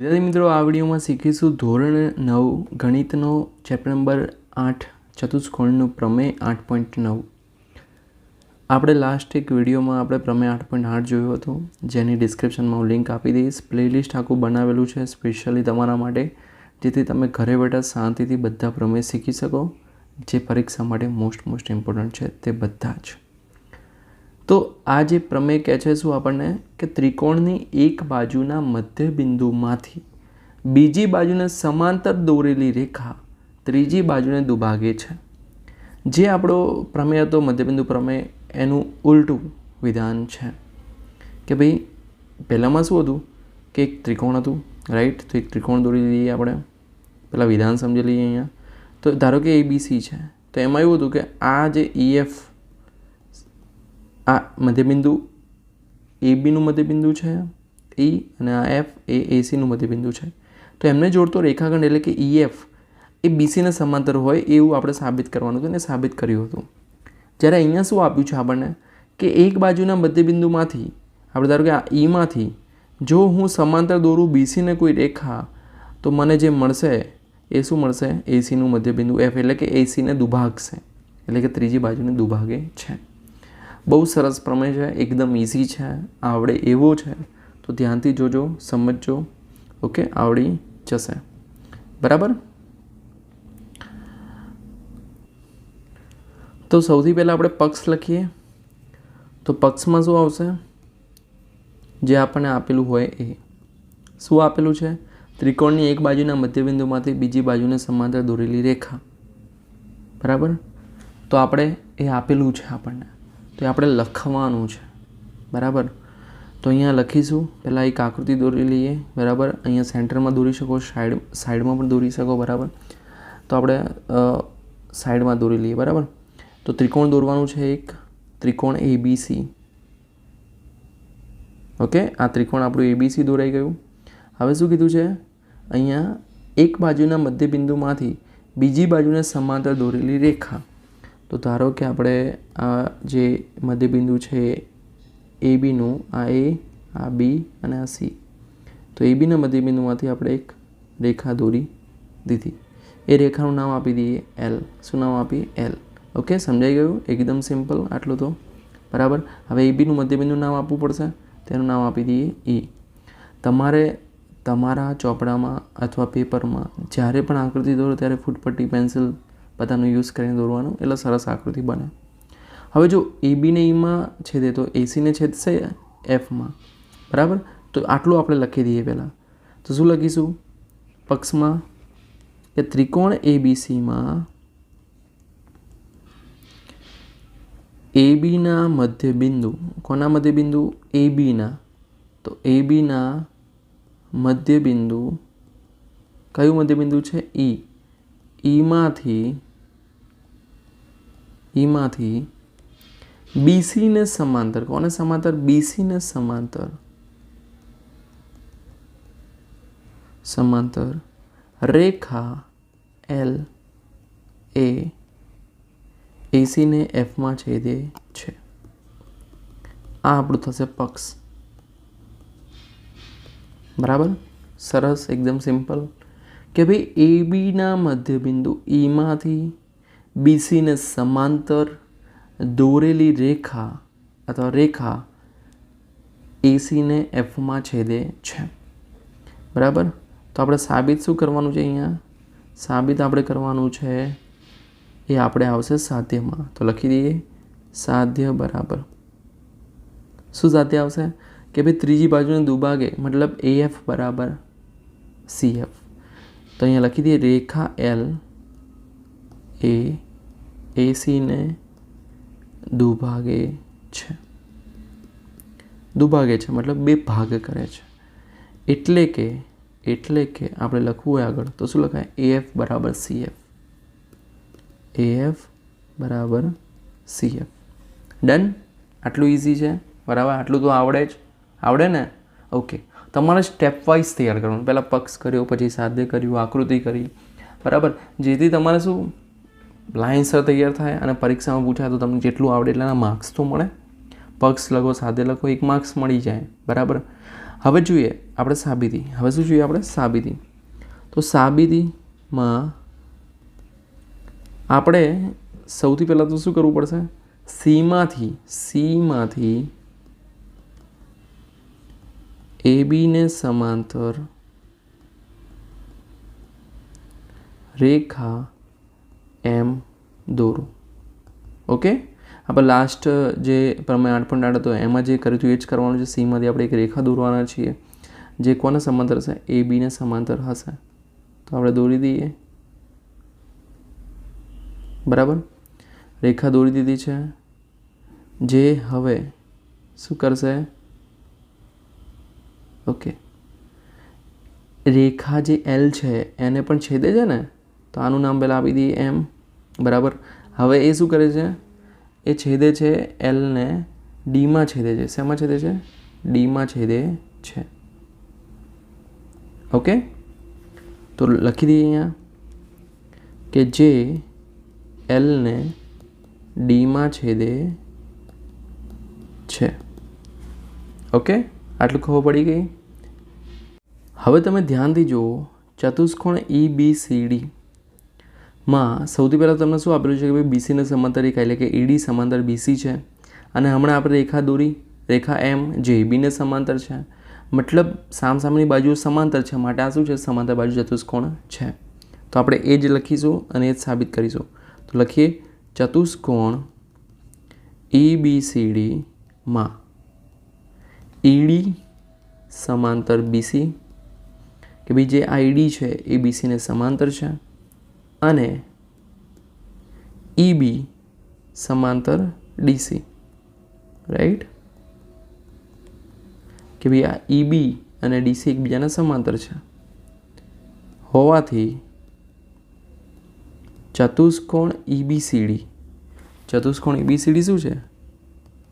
વિદ્યાર્થી મિત્રો, આ વિડીયોમાં શીખીશું ધોરણ નવ, ગણિતનો ચેપ્ટર નંબર આઠ, ચતુષ્કોણનું પ્રમેય આઠ પોઈન્ટ નવ. આપણે લાસ્ટ એક વિડીયોમાં આપણે પ્રમેય આઠ પોઈન્ટ આઠ જોયું હતું, જેની ડિસ્ક્રિપ્શનમાં હું લિંક આપી દઈશ. પ્લેલિસ્ટ આખું બનાવેલું છે સ્પેશિયલી તમારા માટે, જેથી તમે ઘરે બેઠા શાંતિથી બધા પ્રમેય શીખી શકો, જે પરીક્ષા માટે મોસ્ટ મોસ્ટ ઇમ્પોર્ટન્ટ છે, તે બધા જ. તો આ જે પ્રમેય કહે છે શું આપણને? કે ત્રિકોણની એક બાજુના મધ્ય બિંદુમાંથી બીજી બાજુને સમાંતર દોરેલી રેખા ત્રીજી બાજુને દુભાગે છે. જે આપણો પ્રમેય હતો, મધ્યબિંદુ પ્રમેય, એનું ઉલટું વિધાન છે. કે ભાઈ, પહેલાંમાં શું હતું? કે એક ત્રિકોણ હતું રાઈટ તો એક ત્રિકોણ દોરી લઈએ આપણે. પહેલાં વિધાન સમજી લઈએ અહીંયા. તો ધારો કે એબીસી છે. તો એમાં એવું હતું કે આ જે ઈએફ આ મધ્યબિંદુ એ બીનું મધ્યબિંદુ છે ઈ અને આ એફ એ એસીનું મધ્યબિંદુ છે. તો એમને જોડતો રેખાખંડ એટલે કે ઈ એફ એ બીસીને સમાંતર હોય એવું આપણે સાબિત કરવાનું હતું અને સાબિત કર્યું હતું. જ્યારે અહીંયા શું આપ્યું છે આપણને? કે એક બાજુના મધ્યબિંદુમાંથી, આપણે ધારો કે આ ઈમાંથી જો હું સમાંતર દોરું બીસીને કોઈ રેખા, તો મને જે મળશે એ શું મળશે? એસીનું મધ્યબિંદુ એફ એટલે કે એસીને દુભાગશે. એટલે કે ત્રીજી બાજુને દુભાગે છે. બહુ સરસ પ્રમેય છે, એકદમ ઇઝી છે, આવડે એવો છે, તો ધ્યાનથી જોજો, સમજજો, ઓકે, આવડી જશે. બરાબર? તો સૌથી પહેલાં આપણે પક્ષ લખીએ. તો પક્ષમાં શું આવશે? જે આપણને આપેલું હોય એ. શું આપેલું છે? ત્રિકોણની એક બાજુના મધ્યબિંદુમાંથી બીજી બાજુને સમાંતર દોરેલી રેખા. બરાબર? તો આપણે એ આપેલું છે આપણને. તો એ આપણે લખવાનું છે. બરાબર? તો અહીંયા લખીશું. પહેલાં એક આકૃતિ દોરી લઈએ. બરાબર? અહીંયા સેન્ટરમાં દોરી શકો, સાઈડ, સાઈડમાં પણ દોરી શકો, બરાબર? તો આપણે સાઈડમાં દોરી લઈએ, બરાબર? તો ત્રિકોણ દોરવાનું છે એક. ત્રિકોણ એબીસી ઓકે? આ ત્રિકોણ આપણું એબીસી દોરાઈ ગયું. હવે શું કીધું છે? અહીંયા એક બાજુના મધ્યબિંદુમાંથી બીજી બાજુને સમાંતર દોરેલી રેખા. તો ધારો કે આપણે આ જે મધ્યબિંદુ છે એ બીનું આ એ, આ બી અને આ સી. તો એ બીના મધ્યબિંદુમાંથી આપણે એક રેખા દોરી દીધી. એ રેખાનું નામ આપી દઈએ એલ. શું નામ આપીએ? એલ. ઓકે, સમજાઈ ગયું? એકદમ સિમ્પલ, આટલું તો. બરાબર? હવે એ બીનું મધ્યબિંદુ નામ આપવું પડશે. તેનું નામ આપી દઈએ ઈ તમારે તમારા ચોપડામાં અથવા પેપરમાં જ્યારે પણ આકૃતિ દોરો, ત્યારે ફૂટપટ્ટી, પેન્સિલ બધાનો યુઝ કરીને દોરવાનું, એટલે સરસ આકૃતિ બને. હવે જો એ બીને ઈમાં છેદે, તો એસીને છેદશે એફમાં બરાબર? તો આટલું આપણે લખી દઈએ પહેલાં. તો શું લખીશું? પક્ષમાં કે ત્રિકોણ એ બીસીમાં એ બીના મધ્યબિંદુ, કોના મધ્યબિંદુ? એ બીના તો એ બીના મધ્યબિંદુ કયું મધ્યબિંદુ છે? ઈ ઈમાંથી ઈમાંથી બીસીને સમાંતર કોને સમાંતર બીસીને સમાંતર સમાંતર રેખા એલ એ એસીને એફમાં છેદે છે આ આપણું થશે પક્ષ બરાબર સરસ એકદમ સિમ્પલ કે ભાઈ એ બીના મધ્યબિંદુ ઈમાંથી બીસીને સમાંતર દોરેલી રેખા અથવા રેખા એસીને એફમાં છેદે છે. બરાબર? તો આપણે સાબિત શું કરવાનું છે અહીંયા? સાબિત આપણે કરવાનું છે એ આપણે આવશે સાધ્યમાં. તો લખી દઈએ, સાધ્ય બરાબર. શું સાધ્ય આવશે? કે ભાઈ ત્રીજી બાજુને દુભાગે મતલબ એ એફ બરાબર સી એફ તો અહીંયા લખી દઈએ, રેખા એલ એ એસીને દુભાગે છે. દુભાગે છે મતલબ બે ભાગ કરે છે. એટલે કે એટલે કે આપણે લખવું હોય આગળ તો શું લખાય? એએફ બરાબર સીએફ એએફ બરાબર સીએફ ડન આટલું ઇઝી છે? બરાબર? આટલું તો આવડે જ. આવડે ને? ઓકે તમારે સ્ટેપ વાઇઝ તૈયાર કરવાનું. પહેલાં પક્ષ કર્યો, પછી સાધ્ય કર્યું, આકૃતિ કરી. બરાબર? જેથી તમારે શું લાઇનસર તૈયાર થાય અને પરીક્ષામાં પૂછાય તો તમને જેટલું આવડે એટલાના માર્ક્સ તો મળે. પક્ષ લખો સાધ્ય લખો, એક માર્ક્સ મળી જાય. બરાબર? હવે જોઈએ આપણે સાબિતી. હવે શું જોઈએ આપણે? સાબિતી. તો સાબિતીમાં આપણે સૌથી પહેલાં તો શું કરવું પડશે? સીમાંથી સીમાંથી એ બીને સમાંતર રેખા એમ દોરો. ઓકે? આપણે લાસ્ટ જે પ્રમેય આઠ પોઈન્ટ આઠ હતો, એમાં જે કર્યું હતું એ જ કરવાનું છે. સીમાંથી આપણે એક રેખા દોરવાના છીએ, જે કોને સમાંતર હશે? એ બીને સમાંતર હશે. તો આપણે દોરી દઈએ. બરાબર? રેખા દોરી દીધી છે. જે હવે શું કરશે? ઓકે. રેખા જે એલ છે, એને પણ છેદે છે ને? તો આનું નામ પહેલાં આપી દઈએ એમ. બરાબર? હવે એ શું કરે છે? એ છેદે છે એલને ડીમાં છેદે છે. શેમાં છેદે છે? ડીમાં છેદે છે. ઓકે? તો લખી દઈએ અહીંયા કે જે એલને ડીમાં છેદે છે. ઓકે? આટલું ખબર પડી ગઈ? હવે તમે ધ્યાનથી જુઓ, ચતુષ્કોણ ઈ બી સી ડી માં, સૌથી પહેલાં તમને શું આપેલું છે કે ભાઈ બીસીને સમાંતર રેખા એટલે કે ઈડી સમાંતર બીસી છે. અને હમણાં આપણે રેખા દોરી, રેખા એમ જે બીને સમાંતર છે. મતલબ સામસામની બાજુ સમાંતર છે, માટે આ શું છે? સમાંતર બાજુ ચતુષ્કોણ છે. તો આપણે એ જ લખીશું અને એ જ સાબિત કરીશું. તો લખીએ, ચતુષ્કોણ ઈ બી સી ડીમાં ઈડી સમાંતર બીસી કે ભાઈ જે આઈડી છે, એ બીસીને સમાંતર છે. અને ઈબી સમાંતર ડીસી રાઈટ કે ભાઈ આ ઈબી અને ડીસી એકબીજાના સમાંતર છે. હોવાથી ચતુષ્કોણ ઈબીસીડી ચતુષ્કોણ ઈબીસીડી શું છે?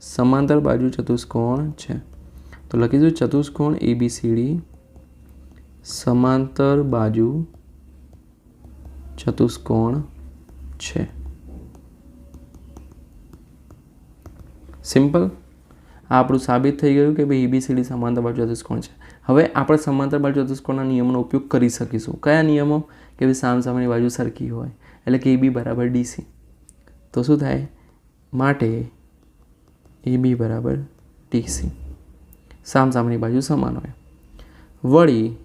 સમાંતર બાજુ ચતુષ્કોણ છે. તો લખીશું ચતુષ્કોણ એબીસીડી સમાંતર બાજુ ચતુષ્કોણ છે. સિમ્પલ આ આપણું સાબિત થઈ ગયું કે ભાઈ એબીસીડી સમાંતર બાજુ ચતુષ્કોણ છે. હવે આપણે સમાંતર બાજુ ચતુષ્કોણના નિયમનો ઉપયોગ કરી શકીશું. કયા નિયમો? કે ભાઈ સામસામેની બાજુ સરખી હોય. એટલે કે એબી બરાબર ડીસી તો શું થાય? માટે એ બી બરાબર ડીસી સામસામેની બાજુ સમાન હોય. વળી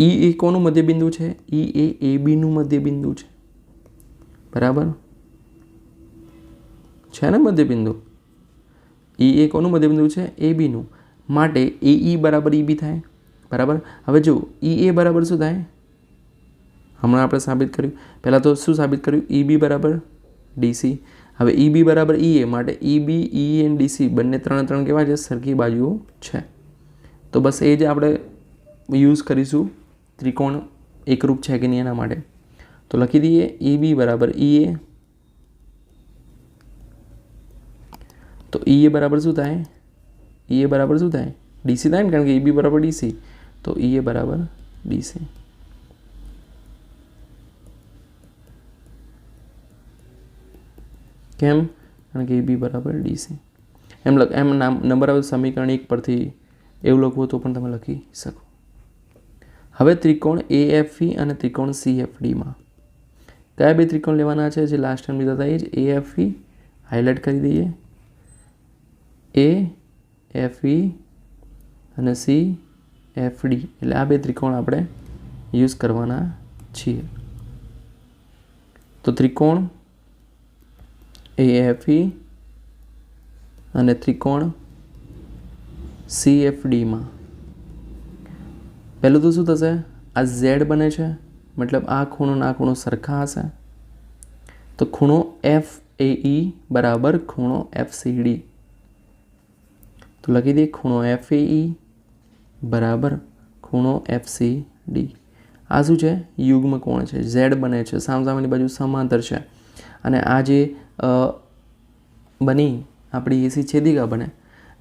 ઈ એ કોનું મધ્યબિંદુ છે? ઈ એ એ બીનું મધ્યબિંદુ છે. બરાબર? છે ને મધ્યબિંદુ? ઈ એ કોનું મધ્યબિંદુ છે? એ બીનું માટે એ ઈ બરાબર ઈ બી થાય. બરાબર? હવે જો ઈ એ બરાબર શું થાય? હમણાં આપણે સાબિત કર્યું. પહેલાં તો શું સાબિત કર્યું? ઈ બી બરાબર ડીસી હવે ઈ બી બરાબર ઈ એ. માટે ઈ બી, ઈ એન ડીસી બંને ત્રણ ત્રણ કેવા છે? સરખી બાજુઓ છે. તો બસ એ જ આપણે યુઝ કરીશું. ત્રિકોણ એકરૂપ છે કે નહીં એના માટે? તો લખી દઈએ ઈ બી બરાબર ઈ એ તો ઈ એ બરાબર શું થાય? ઈ એ બરાબર શું થાય? ડીસી થાય ને? કારણ કે ઈ બી બરાબર ડીસી તો ઈ એ બરાબર ડીસી કેમ? કારણ કે એ બી બરાબર ડીસી એમ લખ એમ નામ નંબર આવે સમીકરણ એક પરથી એવું લખવું તો પણ તમે લખી શકો. હવે ત્રિકોણ એ એફ અને ત્રિકોણ સી એફ ડીમાં કયા બે ત્રિકોણ લેવાના છે? જે લાસ્ટ ટાઈમ લીધા હતા એ જ એ એફ હાઇલાઇટ કરી દઈએ. એ એફ અને સી એફ ડી એટલે આ બે ત્રિકોણ આપણે યુઝ કરવાના છીએ. તો ત્રિકોણ એ એફ અને ત્રિકોણ સી એફ ડીમાં પહેલું તો શું થશે? આ ઝેડ બને છે. મતલબ આ ખૂણો આ ખૂણો સરખા હશે. તો ખૂણો એફ એ ઈ બરાબર ખૂણો એફ સી ડી. તો લખી દઈએ ખૂણો એફ એ ઈ બરાબર ખૂણો એફ સી ડી. આ શું છે? યુગ્મ કોણ છે. ઝેડ બને છે. સામસામેની બાજુ સમાંતર છે. અને આ જે બની, આપણી એસી છેદિકા બને.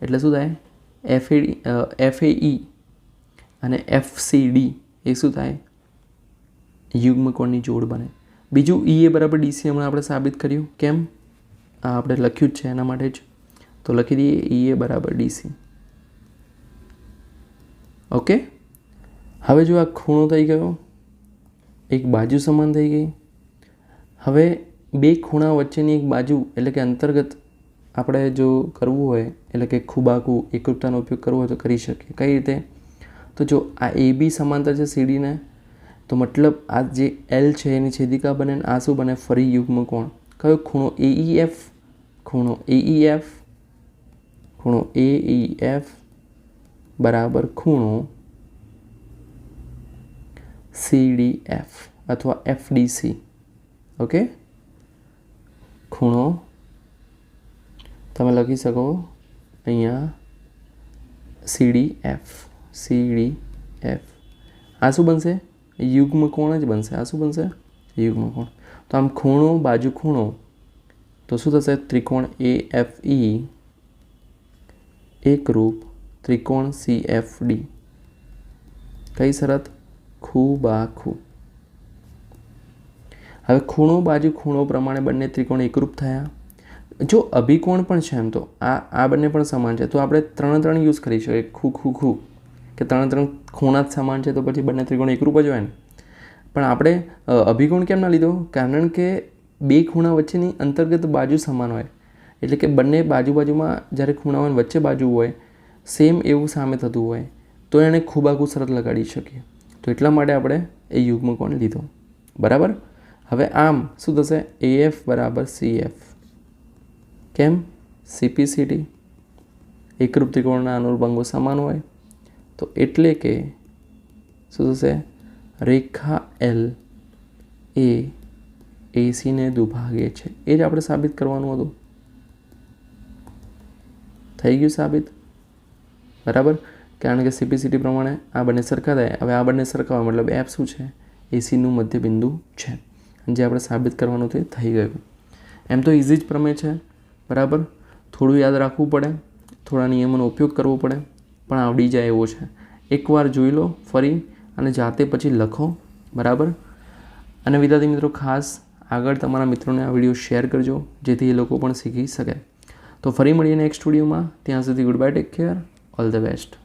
એટલે શું થાય? એફ એ એફ એ ઈ અને એફ સી ડી એ શું થાય? યુગ્મકોણની જોડ બને. બીજું ઈ એ બરાબર ડીસી હમણાં આપણે સાબિત કર્યું. કેમ? આ આપણે લખ્યું જ છે એના માટે જ. તો લખી દઈએ ઈ એ બરાબર ડીસી ઓકે? હવે જો આ ખૂણો થઈ ગયો, એક બાજુ સમાન થઈ ગઈ. હવે બે ખૂણા વચ્ચેની એક બાજુ એટલે કે અંતર્ગત આપણે જો કરવું હોય, એટલે કે ખૂબાકું એકરૂપતાનો ઉપયોગ કરવો હોય તો કરી શકીએ. કઈ રીતે? તો જો આ એ બી સમાંતર છે સીડીને તો મતલબ આ જે એલ છે એની છેદિકા બને આ શું બને? ફરી યુગ્મ કોણ. કયો ખૂણો? એઈ એફ ખૂણો એઈ એફ ખૂણો એઈ એફ બરાબર ખૂણો સીડી એફ અથવા એફડીસી ઓકે ખૂણો તમે લખી શકો અહીંયા સીડી એફ સીડી એફ આ શું બનશે? યુગ્મ કોણ જ બનશે. આ શું બનશે? યુગ્મ કોણ. તો આમ ખૂણો, બાજુ ખૂણો, તો શું થશે? ત્રિકોણ એ એફ ઈ એકરૂપ ત્રિકોણ સી એફ ડી કઈ શરત? ખૂ બા ખૂ હવે ખૂણો, બાજુ ખૂણો પ્રમાણે બંને ત્રિકોણ એકરૂપ થયા. જો અભિકોણ પણ છે એમ તો, આ આ બંને પણ સમાન છે. તો આપણે ત્રણ ત્રણ યુઝ કરી શકીએ ખૂ ખૂ ખૂ. કે ત્રણ ત્રણ ખૂણા જ સમાન છે, તો પછી બંને ત્રિકોણ એકરૂપ જ હોય ને. પણ આપણે અભિગુણ કેમ ના લીધો? કારણ કે બે ખૂણા વચ્ચેની અંતર્ગત બાજુ સમાન હોય. એટલે કે બંને બાજુ બાજુમાં જ્યારે ખૂણા હોય વચ્ચે બાજુ હોય સેમ એવું સામે થતું હોય, તો એને ખૂબાખૂ શરત લગાડી શકીએ. તો એટલા માટે આપણે એ યુગ્મકોણ લીધો. બરાબર? હવે આમ શું થશે? એએફ બરાબર સીએફ કેમ? સીપીસીટી એકરૂપ ત્રિકોણના અનુર્ભંગો સમાન હોય. તો એટલે કે શું થશે? રેખા એલ એ એસીને દુભાગે છે. એ જ આપણે સાબિત કરવાનું હતું. થઈ ગયું સાબિત? બરાબર? કારણ કે સીપીસીટી પ્રમાણે આ બંને સરખા થાય. હવે આ બંને સરખા મતલબ એફ શું છે? એસીનું મધ્ય બિંદુ છે. જે આપણે સાબિત કરવાનું તે થઈ ગયું. એમ તો ઇઝી જ પ્રમેય છે. બરાબર? થોડું યાદ રાખવું પડે. થોડા નિયમોનો ઉપયોગ કરવો પડે. પણ આવડી જાય એવો છે. એકવાર જોઈ લો ફરી અને જાતે પછી લખો, બરાબર? અને વિદ્યાર્થી મિત્રો, ખાસ આગળ તમારા મિત્રોને આ વીડિયો શેર કરજો, જેથી એ લોકો પણ શીખી શકે. તો ફરી મળીએ નેક્સ્ટ વિડીયોમાં ત્યાં સુધી good bye take care all the best